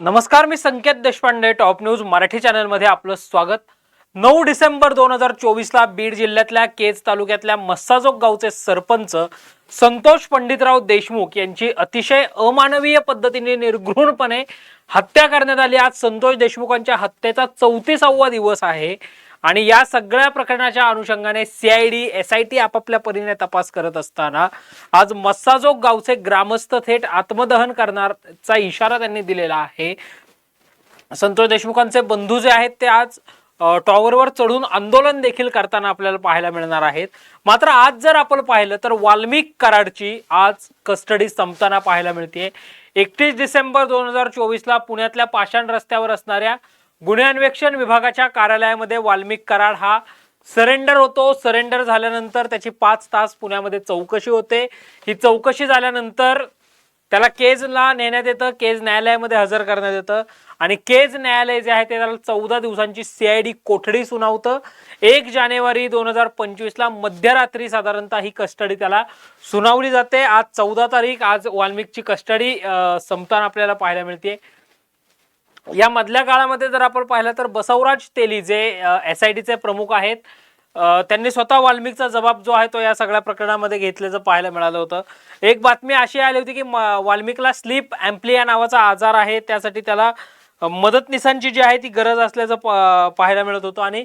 नमस्कार मी Sanket Deshpande top news Marathi चॅनलमध्ये आपलं स्वागत. नऊ डिसेंबर दोन हजार चोवीसला बीड जिल्ह्यातल्या केज तालुक्यातल्या मस्साजोग गावचे सरपंच संतोष पंडितराव देशमुख यांची अतिशय अमानवीय पद्धतीने निर्घृणपणे हत्या करण्यात आली. आज संतोष देशमुखांच्या हत्येचा चौतीसावा दिवस आहे. आणि या सगळ्या प्रकरणाच्या अनुषंगाने सीआयडी एस आय टी आपापल्या परीने तपास करत असताना आज मस्साजोग गावचे ग्रामस्थ थेट आत्मदहन करणारचा इशारा त्यांनी दिलेला आहे. संतोष देशमुखांचे बंधू जे आहेत ते आज टॉवरवर चढून आंदोलन देखील करताना आपल्याला पाहायला मिळणार आहेत. मात्र आज जर आपण पाहिलं तर वाल्मिक कराडची आज कस्टडी संपताना पाहायला मिळते एकतीस डिसेंबर दोन हजार चोवीसला पुण्यातल्या पाषाण रस्त्यावर असणाऱ्या गुन्हे विभागाच्या कार्यालयामध्ये वाल्मिक कराड हा सरेंडर होतो. सरेंडर झाल्यानंतर त्याची पाच तास पुण्यामध्ये चौकशी होते. ही चौकशी झाल्यानंतर त्याला केजला नेण्यात येतं. केज न्यायालयामध्ये हजर करण्यात येतं. आणि केज न्यायालय जे आहे ते त्याला चौदा दिवसांची सीआयडी कोठडी सुनावतं. एक जानेवारी दोन हजार पंचवीसला मध्यरात्री साधारणतः ही कस्टडी त्याला सुनावली जाते. आज चौदा तारीख आज वाल्मिकची कस्टडी संपताना आपल्याला पाहायला मिळते या मधल्या काळामध्ये जर आपण पाहिलं तर बसवराज तेली जे एस आय टीचे प्रमुख आहेत त्यांनी स्वतः वाल्मिकचा जबाब जो आहे तो या सगळ्या प्रकरणामध्ये घेतल्याचं पाहायला मिळालं होतं. एक बातमी अशी आली होती की म- वाल्मिकला स्लीप ॲम्प्लिया नावाचा आजार आहे त्यासाठी त्याला अ, मदतनीसांची जी आहे ती गरज असल्याचं प- पाहायला मिळत होतं आणि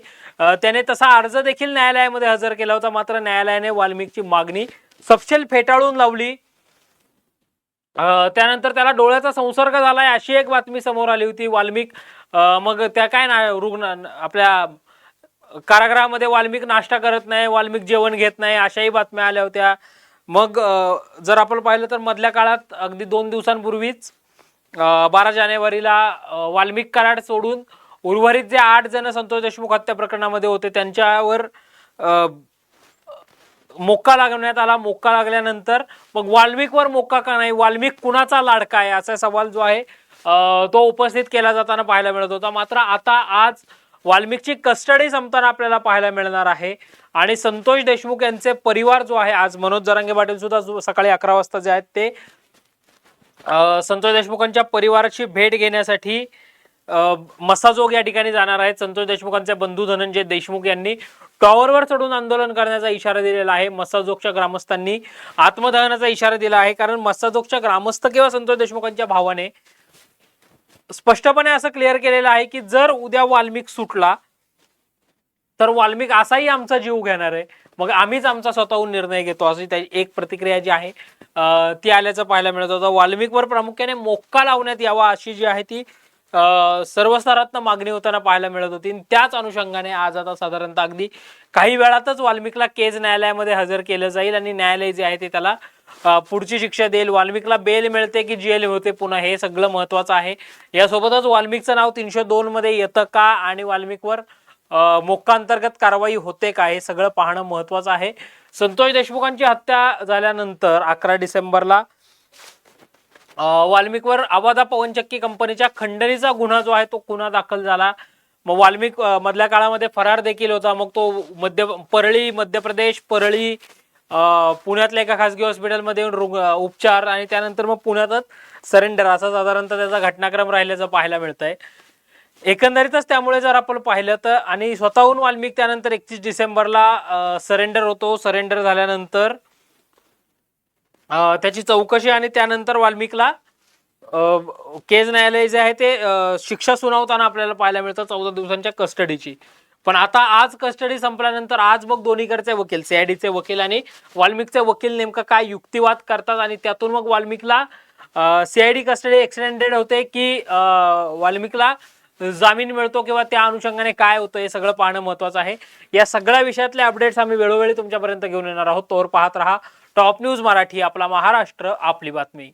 त्याने तसा अर्ज देखील न्यायालयामध्ये हजर केला होता मात्र न्यायालयाने वाल्मिकची मागणी सपशेल फेटाळून लावली. त्यानंतर त्याला डोळ्याचा संसर्ग झालाय अशी एक बातमी समोर आली होती वाल्मिक. मग त्या काय ना रुग्ण आपल्या कारागृहामध्ये वाल्मिक नाश्ता करत नाही वाल्मिक जेवण घेत नाही अशाही बातम्या आल्या होत्या. मग जर आपण पाहिलं तर मधल्या काळात अगदी दोन दिवसांपूर्वीच बारा जानेवारीला वाल्मिक कराड सोडून उर्वरित जे आठ जण संतोष देशमुख हत्या प्रकरणामध्ये होते त्यांच्यावर मोक्का लागवण्यात आला. मोक्का लागल्यानंतर मग वाल्मिकवर मोक्का का नाही? वाल्मिक कुणाचा लाडका आहे? असा सवाल जो आहे तो उपस्थित केला जाताना पाहायला मिळत होता. मात्र आता आज वाल्मिकची कस्टडी संपताना आपल्याला पाहायला मिळणार आहे. आणि संतोष देशमुख यांचे परिवार जो आहे आज मनोज जरांगे पाटील सुद्धा जो सकाळी अकरा वाजता जे आहेत ते संतोष देशमुखांच्या परिवाराची भेट घेण्यासाठी मसाजोग या ठिकाणी जाणार आहेत. संतोष देशमुखांचे बंधू धनंजय देशमुख यांनी टॉवरवर चढून आंदोलन करण्याचा इशारा दिलेला आहे. मसाजोगच्या ग्रामस्थांनी आत्मदहनाचा इशारा दिला आहे. कारण मसाजोगच्या ग्रामस्थ किंवा संतोष देशमुखांच्या भावाने स्पष्टपणे असं क्लिअर केलेलं आहे की जर उद्या वाल्मिक सुटला तर वाल्मिक असाही आमचा जीव घेणार आहे. मग आम्हीच आमचा स्वतःहून निर्णय घेतो अशी त्याची एक प्रतिक्रिया जी आहे. ती आल्याचं पाहायला मिळत होतं. वाल्मिकवर प्रामुख्याने मोक्का लावण्यात यावा अशी जी आहे ती सर्व स्तरातनं मागणी होताना पाहायला मिळत होती. आणि त्याच अनुषंगाने आज आता साधारणतः अगदी काही वेळातच वाल्मिकला केज न्यायालयामध्ये हजर केलं जाईल आणि न्यायालय जे आहे ते त्याला पुढची शिक्षा देईल. वाल्मिकला बेल मिळते की जेल होते पुन्हा हे सगळं महत्वाचं आहे. यासोबतच वाल्मिकचं नाव तीनशे दोन मध्ये येतं का? आणि वाल्मिकवर मोक्कांतर्गत अंतर्गत कारवाई होते का? हे सगळं पाहणं महत्वाचं आहे. संतोष देशमुखांची हत्या झाल्यानंतर अकरा डिसेंबरला वाल्मिकवर आवादा पवनचक्की कंपनीच्या खंडणीचा गुन्हा जो आहे तो गुन्हा दाखल झाला. मग वाल्मिक मधल्या काळामध्ये फरार देखील होता. मग तो मध्य परळी मध्य प्रदेश परळी पुण्यातल्या एका खासगी हॉस्पिटलमध्ये येऊन उपचार आणि त्यानंतर मग पुण्यातच सरेंडर असा साधारणतः त्याचा घटनाक्रम राहिल्याचं पाहायला मिळत आहे एकंदरीतच त्यामुळे जर आपण पाहिलं तर आणि स्वतःहून वाल्मिक त्यानंतर एकतीस डिसेंबरला सरेंडर होतो. सरेंडर झाल्यानंतर त्याची चौकशी आणि त्यानंतर वाल्मिकला केज न्यायालय जे आहे ते शिक्षा सुनावताना आपल्याला पाहायला मिळतं चौदा दिवसांच्या कस्टडीची. पण आता आज कस्टडी संपल्यानंतर आज मग दोन्हीकडचे वकील सीआयडीचे वकील आणि वाल्मिकचे वकील नेमका काय युक्तिवाद करतात आणि त्यातून मग वाल्मिकला सीआयडी कस्टडी एक्सटेंडेड होते की अ, वाल्मिकला जामीन मिळतो किंवा त्या अनुषंगाने काय होतं हे सगळं पाहणं महत्वाचं आहे. या सगळ्या विषयातले अपडेट्स आम्ही वेळोवेळी तुमच्यापर्यंत घेऊन येणार आहोत. तोवर पाहत राहा. टॉप न्यूज मराठी आपला महाराष्ट्र आपली बातमी.